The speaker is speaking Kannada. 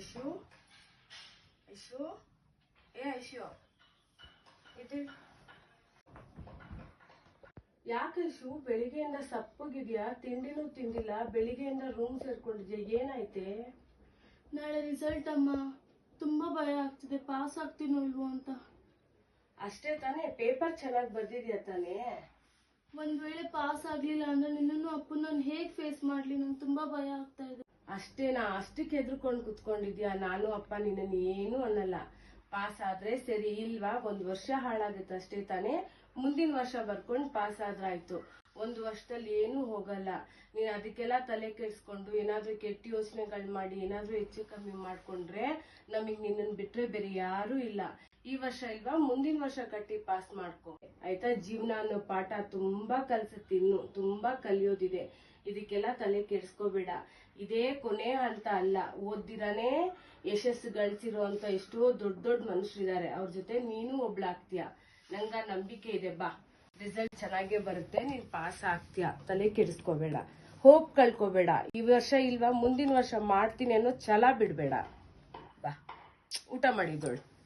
ಐಶು? ಐಶು? ಏ ಐಶು. ಇದು ಯಾಕೆ ಐಶು? ಬೆಳಿಗ್ಗೆಯಿಂದ ಸಪ್ಪಗಿದ್ಯಾ? ತಿಂಡಿನೂ ತಿಂದಿಲ್ಲ ಬೆಳಿಗ್ಗೆಯಿಂದ ರೂಮ್ ಸೇರ್ಕೊಂಡಿದ್ಯಾ? ಏನಾಯ್ತೆ? ನಾಳೆ ರಿಸಲ್ಟ್ ಅಮ್ಮ. ತುಂಬಾ ಭಯ ಆಗ್ತಿದೆ. ಪಾಸ್ ಆಗ್ತೀನೋ ಇಲ್ವೋ ಅಂತ. ಅಷ್ಟೇ ತಾನೇ? ಪೇಪರ್ ಚೆನ್ನಾಗಿ ಬರ್ದಿದ್ಯಾ ತಾನೇ? ಒಂದ್ ವೇಳೆ ಪಾಸ್ ಆಗ್ಲಿಲ್ಲ ಅಂದ್ರೆ ನಿನ್ನನ್ನು ಅಪ್ಪನ ನಾನು ಹೇಗ್ ಫೇಸ್ ಮಾಡ್ಲಿ? ನಂಗೆ ತುಂಬಾ ಭಯ ಆಗ್ತಾ ಇದೆ. ಅಷ್ಟೇನಾ ಅಷ್ಟಕ್ಕೆ ಹೆದ್ರುಕೊಂಡು ಕುತ್ಕೊಂಡಿದ್ಯಾ? ನಾನು ಅಪ್ಪ ನಿನ್ನನ್ನು ಏನು ಅನ್ನಲ್ಲ. ಪಾಸ್ ಆದ್ರೆ ಸರಿ ಇಲ್ವಾ? ಒಂದ್ ವರ್ಷ ಹಾಳಾಗುತ್ತೆ ಅಷ್ಟೇ ತಾನೇ? ಮುಂದಿನ ವರ್ಷ ಬರ್ಕೊಂಡು ಪಾಸ್ ಆದ್ರಾಯ್ತು. ಒಂದು ವರ್ಷದಲ್ಲಿ ಏನೂ ಹೋಗಲ್ಲ. ನೀನು ಅದಕ್ಕೆಲ್ಲ ತಲೆ ಕೆಡಿಸ್ಕೊಂಡು ಏನಾದ್ರೂ ಕೆಟ್ಟ ಯೋಚನೆಗಳು ಮಾಡಿ, ಏನಾದ್ರೂ ಹೆಚ್ಚು ಕಮ್ಮಿ ಮಾಡ್ಕೊಂಡ್ರೆ ನಮಗೆ ನಿನ್ನನ್ನು ಬಿಟ್ಟರೆ ಬೇರೆ ಯಾರೂ ಇಲ್ಲ. ಈ ವರ್ಷ ಇಲ್ವಾ? ಮುಂದಿನ ವರ್ಷ ಕಟ್ಟಿ ಪಾಸ್ ಮಾಡ್ಕೊ. ಆಯ್ತಾ? ಜೀವನ ಅನ್ನೋ ಪಾಠ ತುಂಬಾ ಕಲ್ಸುತ್ತೆ ಇನ್ನು. ತುಂಬಾ ಕಲಿಯೋದಿದೆ. ಇದಕ್ಕೆಲ್ಲ ತಲೆ ಕೆಡಿಸ್ಕೋಬೇಡ. ಇದೇ ಕೊನೆ ಹಂತ ಅಲ್ಲ. ಓದ್ದಿರಾನೇ ಯಶಸ್ಸು ಗಳಿಸಿರೋ ಅಂತ ಎಷ್ಟೋ ದೊಡ್ಡ ದೊಡ್ಡ ಮನುಷ್ಯರಿದ್ದಾರೆ ಅವ್ರ ಜೊತೆ ನೀನು ಒಬ್ಳಾಗ್ತೀಯ. ನಂಗ ನಂಬಿಕೆ ಇದೆ, ಬಾ. ರಿಸಲ್ಟ್ ಚೆನ್ನಾಗೇ ಬರುತ್ತೆ, ನೀನ್ ಪಾಸ್ ಆಗ್ತೀಯ. ತಲೆ ಕೆಡಿಸ್ಕೋಬೇಡ. ಹೋಪ್ ಕಳ್ಕೋಬೇಡ. ಈ ವರ್ಷ ಇಲ್ವಾ, ಮುಂದಿನ ವರ್ಷ ಮಾಡ್ತೀನಿ ಅನ್ನೋ ಛಲ ಬಿಡ್ಬೇಡ. ಬಾ. ಊಟ ಮಾಡಿದೋಳು